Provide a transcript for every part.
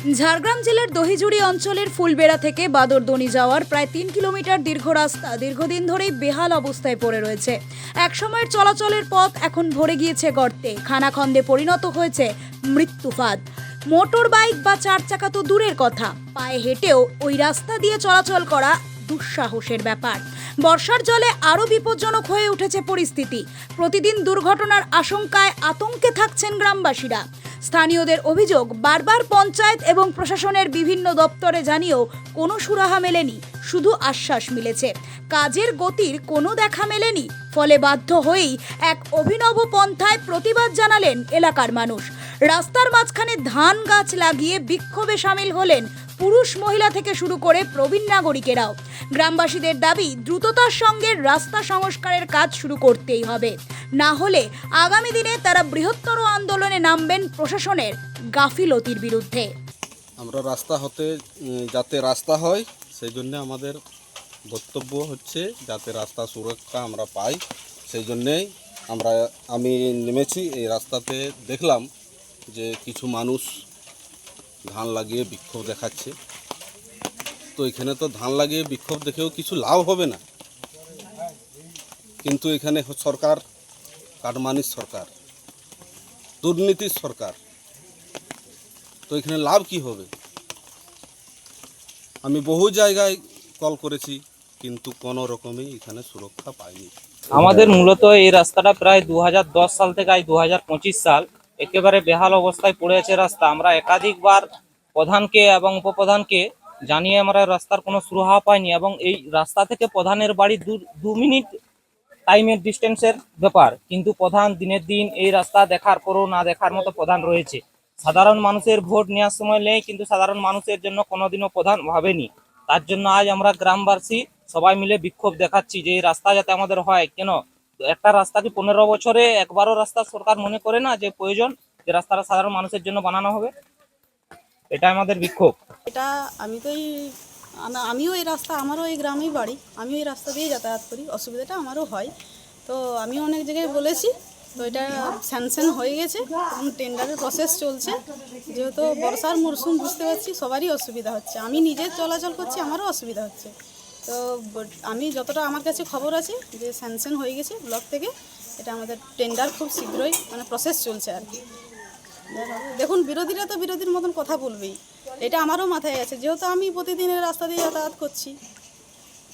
ঝাড়গ্রাম জেলার দহিজুড়ি অঞ্চলের ফুলবেড়া থেকে বাদরদনি যাওয়ার প্রায় তিন কিলোমিটার দীর্ঘ রাস্তা দীর্ঘদিন ধরেই বেহাল অবস্থায় পড়ে রয়েছে। একসময়ের চলাচলের পথ এখন ভরে গিয়েছে গর্তে। খানাখন্দে পরিণত হয়েছে মৃত্যুফাদ মোটর বাইক বা চার চাকা তো দূরের কথা। পায়ে হেঁটেও ওই রাস্তা দিয়ে চলাচল করা দুঃসাহসের ব্যাপার। বর্ষার জলে আরও বিপজ্জনক হয়ে উঠেছে পরিস্থিতি। প্রতিদিন দুর্ঘটনার আশঙ্কায় আতঙ্কে থাকছেন গ্রামবাসীরা। স্থানীয়দের অভিযোগ, বারবার পঞ্চায়েত এবং প্রশাসনের বিভিন্ন দপ্তরে জানিয়েও কোনো সুরাহা মেলেনি, শুধু আশ্বাস মিলেছে। কাজের গতির কোনো দেখা মেলেনি, ফলে বাধ্য হয়েই এক অভিনব পন্থায় প্রতিবাদ জানালেন এলাকার মানুষ। রাস্তার মাঝখানে ধান গাছ লাগিয়ে বিক্ষোভে সামিল হলেন পুরুষ মহিলা থেকে শুরু করে প্রবীণ নাগরিকেরাও। গ্রামবাসীদের দাবি, দ্রুততার সঙ্গে রাস্তা সংস্কারের কাজ শুরু করতেই হবে। না হলে আগামী দিনে তারা বৃহত্তর আন্দোলনে নামবেন প্রশাসনের গাফিলতির বিরুদ্ধে। আমরা রাস্তা হতে, যাতে রাস্তা হয় সেই জন্য আমাদের বক্তব্য হচ্ছে যাতে রাস্তা সুরক্ষা আমরা পাই। সেই জন্যেই আমরা, আমি নেমেছি এই রাস্তাতে দেখলাম যে কিছু মানুষ ধান লাগিয়ে বিক্ষোভ দেখাচ্ছে। তো এখানে তো ধান লাগিয়ে বিক্ষোভ দেখেও কিছু লাভ হবে না। কিন্তু এখানে সরকার, কাটমানির সরকার, দুর্নীতির সরকার, তো এখানে লাভ কি হবে? আমি বহু জায়গায় কল করেছি, কিন্তু কোনো রকমই এখানে সুরক্ষা পাইনি। আমাদের মূলত এই রাস্তাটা প্রায় দু হাজার দশ সাল থেকে আজ দু সাল। একেবারে বেহাল অবস্থায় পড়ে আছে রাস্তা। আমরা একাধিকবার প্রধানকে এবং উপপ্রধানকে জানিয়ে আমরা রাস্তার কোনো সুরাহা পাইনি এবং এই রাস্তা থেকে প্রধানের বাড়ি দু মিনিট টাইমের ডিস্টেন্সের ব্যাপার। কিন্তু প্রধান দিনের দিন এই রাস্তা দেখার পরও না দেখার মতো প্রধান রয়েছে। সাধারণ মানুষের ভোট নেওয়ার সময় নেই, কিন্তু সাধারণ মানুষের জন্য কোনোদিনও প্রধান ভাবেনি। তার জন্য আজ আমরা গ্রামবাসী সবাই মিলে বিক্ষোভ দেখাচ্ছি যে এই রাস্তা যাতে আমাদের হয়। কেন? একটা রাস্তা কি পনেরো বছরে একবারও রাস্তা সরকার মনে করে না যে প্রয়োজন যে রাস্তাটা সাধারণ মানুষের জন্য বানানো হবে? এটা আমাদের বিক্ষোভ। এটা আমি তো এই আমিও এই রাস্তা, আমারও এই গ্রামেই বাড়ি। আমিও এই রাস্তা দিয়ে যাতায়াত করি, অসুবিধাটা আমারও হয়। তো আমি অনেক জায়গায় বলেছি, তো এটা স্যাংশন হয়ে গেছে এবং টেন্ডারের প্রসেস চলছে। যেহেতু বর্ষার মরশুম বুঝতে পারছি, সবারই অসুবিধা হচ্ছে। আমি নিজে চলাচল করছি, আমারও অসুবিধা হচ্ছে। তো আমি যতটা আমার কাছে খবর আছে যে স্যাংশন হয়ে গেছে ব্লক থেকে, এটা আমাদের টেন্ডার খুব শীঘ্রই মানে প্রসেস চলছে আর কি। দেখুন, বিরোধীরা তো বিরোধীর মতন কথা বলবেই। এটা আমারও মাথায় আছে, যেহেতু আমি প্রতিদিনের রাস্তা দিয়ে যাতায়াত করছি।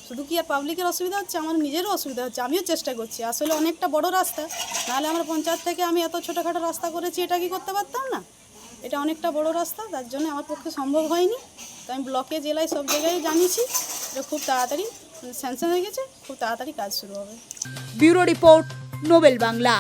শুধু কি আর পাবলিকের অসুবিধা হচ্ছে? আমার নিজেরও অসুবিধা হচ্ছে, আমিও চেষ্টা করছি। আসলে অনেকটা বড় রাস্তা, নাহলে আমরা পঞ্চায়েত থেকে আমি এত ছোটোখাটো রাস্তা করেছি, এটা কি করতে পারতাম না? এটা অনেকটা বড় রাস্তা, তার জন্য আমার পক্ষে সম্ভব হয়নি। তো আমি ব্লকে, জেলায় সব জায়গায় জানিয়েছি যে খুব তাড়াতাড়ি স্যাংশন হয়ে গেছে, খুব তাড়াতাড়ি কাজ শুরু হবে। Bureau report Nobel Bangla.